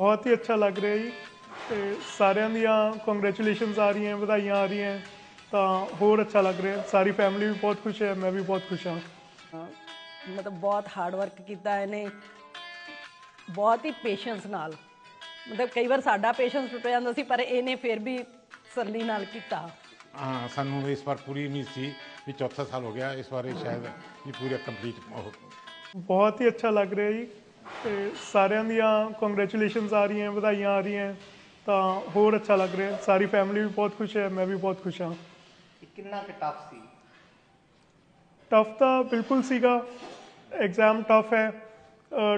ਬਹੁਤ ਹੀ ਅੱਛਾ ਲੱਗ ਰਿਹਾ ਜੀ। ਤੇ ਸਾਰਿਆਂ ਦੀਆਂ ਕੰਗ੍ਰੈਚੁਲੇਸ਼ਨਸ ਆ ਰਹੀਆਂ ਵਧਾਈਆਂ ਆ ਰਹੀਆਂ। ਤਾਂ ਹੋਰ ਅੱਛਾ ਲੱਗ ਰਿਹਾ। ਸਾਰੀ ਫੈਮਿਲੀ ਵੀ ਬਹੁਤ ਖੁਸ਼ ਹੈ ਮੈਂ ਵੀ ਬਹੁਤ ਖੁਸ਼ ਹਾਂ। ਮਤਲਬ ਬਹੁਤ ਹਾਰਡ ਵਰਕ ਕੀਤਾ ਇਹਨੇ। ਬਹੁਤ ਹੀ ਪੇਸ਼ੈਂਸ ਨਾਲ। ਮਤਲਬ ਕਈ ਵਾਰ ਸਾਡਾ ਪੇਸ਼ੈਂਸ ਟੁੱਟ ਜਾਂਦਾ ਸੀ ਪਰ ਇਹਨੇ ਫਿਰ ਵੀ ਸਰਲੀ ਨਾਲ ਕੀਤਾ। ਹਾਂ ਸਾਨੂੰ ਇਸ ਵਾਰ ਪੂਰੀ ਉਮੀਦ ਸੀ ਵੀ ਚੌਥਾ ਸਾਲ ਹੋ ਗਿਆ। ਇਸ ਵਾਰ ਇਹ ਸ਼ਾਇਦ ਵੀ ਪੂਰਾ ਕੰਪਲੀਟ ਹੋ ਬਹੁਤ ਹੀ ਅੱਛਾ ਲੱਗ ਰਿਹਾ ਜੀ। ਤੇ ਸਾਰਿਆਂ ਦੀਆਂ ਕੰਗ੍ਰੈਚੁਲੇਸ਼ਨਸ ਆ ਰਹੀਆਂ ਵਧਾਈਆਂ ਆ ਰਹੀਆਂ ਤਾਂ ਹੋਰ ਅੱਛਾ ਲੱਗ ਰਿਹਾ। ਸਾਰੀ ਫੈਮਿਲੀ ਵੀ ਬਹੁਤ ਖੁਸ਼ ਹੈ ਮੈਂ ਵੀ ਬਹੁਤ ਖੁਸ਼ ਹਾਂ। ਕਿੰਨਾ ਕੁ ਟਫ ਸੀ? ਟਫ ਤਾਂ ਬਿਲਕੁਲ ਸੀਗਾ। ਐਗਜ਼ਾਮ ਟਫ ਹੈ।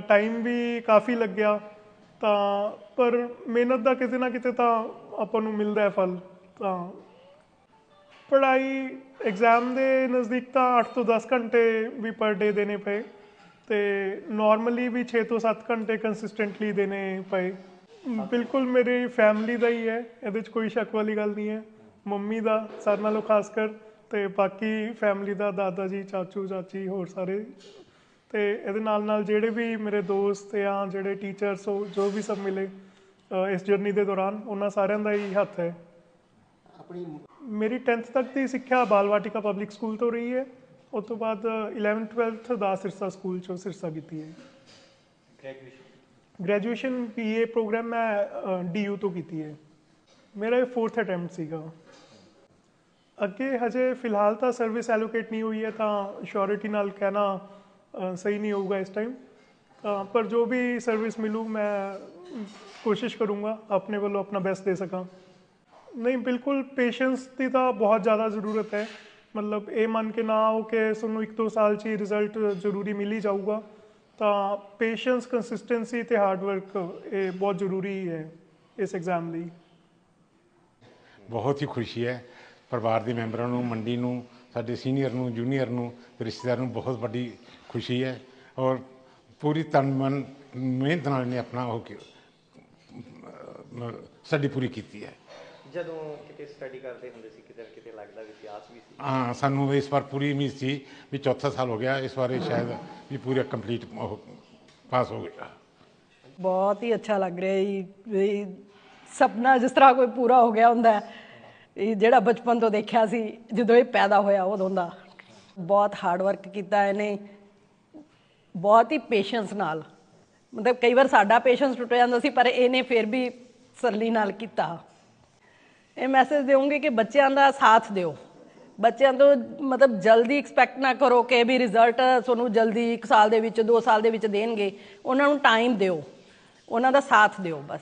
ਟਾਈਮ ਵੀ ਕਾਫੀ ਲੱਗਿਆ। ਤਾਂ ਪਰ ਮਿਹਨਤ ਦਾ ਕਿਤੇ ਨਾ ਕਿਤੇ ਤਾਂ ਆਪਾਂ ਨੂੰ ਮਿਲਦਾ ਹੈ ਫਲ। ਤਾਂ ਪੜ੍ਹਾਈ ਐਗਜ਼ਾਮ ਦੇ ਨਜ਼ਦੀਕ ਤਾਂ 8 ਤੋਂ 10 ਘੰਟੇ ਵੀ ਪਰ ਡੇ ਦੇਣੇ ਪਏ। ਤੇ ਨਾਰਮਲੀ ਵੀ 6 ਤੋਂ 7 ਘੰਟੇ ਕੰਸਿਸਟੈਂਟਲੀ ਦੇਣੇ ਪਏ। ਬਿਲਕੁਲ ਮੇਰੀ ਫੈਮਿਲੀ ਦਾ ਹੀ ਹੈ ਇਹਦੇ 'ਚ ਕੋਈ ਸ਼ੱਕ ਵਾਲੀ ਗੱਲ ਨਹੀਂ ਹੈ। ਮੰਮੀ ਦਾ ਸਾਰਿਆਂ ਨਾਲੋਂ ਖਾਸ ਕਰ ਤੇ ਬਾਕੀ ਫੈਮਿਲੀ ਦਾ ਦਾਦਾ ਜੀ ਚਾਚੂ ਚਾਚੀ ਹੋਰ ਸਾਰੇ। ਤੇ ਇਹਦੇ ਨਾਲ ਨਾਲ ਜਿਹੜੇ ਵੀ ਮੇਰੇ ਦੋਸਤ ਜਾਂ ਜਿਹੜੇ ਟੀਚਰਸ ਜੋ ਵੀ ਸਭ ਮਿਲੇ ਇਸ ਜਰਨੀ ਦੇ ਦੌਰਾਨ ਉਹਨਾਂ ਸਾਰਿਆਂ ਦਾ ਹੀ ਹੱਥ ਹੈ। ਆਪਣੀ ਮੇਰੀ 10th ਤੱਕ ਦੀ ਸਿੱਖਿਆ ਬਾਲ ਵਾਟਿਕਾ ਪਬਲਿਕ ਸਕੂਲ ਤੋਂ ਰਹੀ ਹੈ। ਉਸ ਤੋਂ ਬਾਅਦ 11th 12th ਦਾ ਸਿਰਸਾ ਸਕੂਲ ਚੋਂ ਸਿਰਸਾ ਕੀਤੀ ਹੈ ਗ੍ਰੈਜੂਏਸ਼ਨ ਗ੍ਰੈਜੂਏਸ਼ਨ ਪੀਏ ਪ੍ਰੋਗਰਾਮ ਮੈਂ ਡੀਯੂ ਤੋਂ ਕੀਤੀ ਹੈ ਮੇਰਾ ਇਹ 4th ਅਟੈਂਪਟ ਸੀਗਾ ਅੱਗੇ ਹਜੇ ਫਿਲਹਾਲ ਤਾਂ ਸਰਵਿਸ ਐਲੋਕੇਟ ਨਹੀਂ ਹੋਈ ਹੈ ਤਾਂ ਸ਼ੋਰਿਟੀ ਨਾਲ ਕਹਿਣਾ ਅ, ਸਹੀ ਨਹੀਂ ਹੋਊਗਾ ਇਸ ਟਾਈਮ ਪਰ ਜੋ ਵੀ ਸਰਵਿਸ ਮਿਲੂ ਮੈਂ ਕੋਸ਼ਿਸ਼ ਕਰੂੰਗਾ ਆਪਣੇ ਵੱਲੋਂ ਆਪਣਾ ਬੈਸਟ ਦੇ ਸਕਾਂ ਨਹੀਂ ਬਿਲਕੁਲ ਪੇਸ਼ੈਂਸ ਦੀ ਤਾਂ ਬਹੁਤ ਜ਼ਿਆਦਾ ਜ਼ਰੂਰਤ ਹੈ ਮਤਲਬ ਇਹ ਮੰਨ ਕੇ ਨਾ ਆਓ ਕਿ ਤੁਹਾਨੂੰ ਇੱਕ ਦੋ ਸਾਲ 'ਚ ਹੀ ਰਿਜ਼ਲਟ ਜ਼ਰੂਰੀ ਮਿਲ ਹੀ ਜਾਊਗਾ, ਤਾਂ ਪੇਸ਼ੈਂਸ ਕੰਸਿਸਟੈਂਸੀ ਤੇ ਹਾਰਡ ਵਰਕ ਇਹ ਬਹੁਤ ਜ਼ਰੂਰੀ ਹੈ ਇਸ ਐਗਜ਼ਾਮ ਲਈ। ਬਹੁਤ ਹੀ ਖੁਸ਼ੀ ਹੈ। ਪਰਿਵਾਰ ਦੇ ਮੈਂਬਰਾਂ ਨੂੰ, ਮੰਡੀ ਨੂੰ, ਸਾਡੇ ਸੀਨੀਅਰ ਨੂੰ ਜੂਨੀਅਰ ਨੂੰ ਤੇ ਰਿਸ਼ਤੇਦਾਰਾਂ ਨੂੰ ਬਹੁਤ ਵੱਡੀ ਖੁਸ਼ੀ ਹੈ ਔਰ ਪੂਰੀ ਤਨ ਮਨ ਮਿਹਨਤ ਨਾਲ ਨੇ ਆਪਣਾ ਉਹ ਕੀ- ਸਾਡੀ ਪੂਰੀ ਕੀਤੀ ਹੈ। ਜਦੋਂ ਕਿਤੇ ਸਟੱਡੀ ਕਰਦੇ ਹੁੰਦੇ ਸੀ ਕਿਤੇ ਨਾ ਕਿਤੇ ਲੱਗਦਾ ਵੀ ਪਿਆਸ ਵੀ ਸੀ। ਹਾਂ ਸਾਨੂੰ ਇਸ ਵਾਰ ਪੂਰੀ ਉਮੀਦ ਸੀ ਵੀ ਚੌਥਾ ਸਾਲ ਹੋ ਗਿਆ ਇਸ ਵਾਰ ਇਹ ਸ਼ਾਇਦ ਵੀ ਪੂਰਾ ਕੰਪਲੀਟ ਪਾਸ ਹੋ ਗਿਆ। ਬਹੁਤ ਹੀ ਅੱਛਾ ਲੱਗ ਰਿਹਾ ਜੀ ਵੀ ਸੁਪਨਾ ਜਿਸ ਤਰ੍ਹਾਂ ਕੋਈ ਪੂਰਾ ਹੋ ਗਿਆ ਹੁੰਦਾ ਇਹ ਜਿਹੜਾ ਬਚਪਨ ਤੋਂ ਦੇਖਿਆ ਸੀ ਜਦੋਂ ਇਹ ਪੈਦਾ ਹੋਇਆ ਉਦੋਂ ਦਾ। ਬਹੁਤ ਹਾਰਡ ਵਰਕ ਕੀਤਾ ਇਹਨੇ ਬਹੁਤ ਹੀ ਪੇਸ਼ੈਂਸ ਨਾਲ। ਮਤਲਬ ਕਈ ਵਾਰ ਸਾਡਾ ਪੇਸ਼ੈਂਸ ਟੁੱਟ ਜਾਂਦਾ ਸੀ ਪਰ ਇਹਨੇ ਫਿਰ ਵੀ ਸਰਲੀ ਨਾਲ ਕੀਤਾ। ਇਹ ਮੈਸੇਜ ਦੇਵਾਂਗੇ ਕਿ ਬੱਚਿਆਂ ਦਾ ਸਾਥ ਦਿਓ। ਬੱਚਿਆਂ ਤੋਂ ਮਤਲਬ ਜਲਦੀ ਐਕਸਪੈਕਟ ਨਾ ਕਰੋ ਕਿ ਵੀ ਰਿਜ਼ਲਟ ਤੁਹਾਨੂੰ ਜਲਦੀ 1 ਸਾਲ ਦੇ ਵਿੱਚ 2 ਸਾਲ ਦੇ ਵਿੱਚ ਦੇਣਗੇ। ਉਹਨਾਂ ਨੂੰ ਟਾਈਮ ਦਿਓ। ਉਹਨਾਂ ਦਾ ਸਾਥ ਦਿਓ ਬਸ।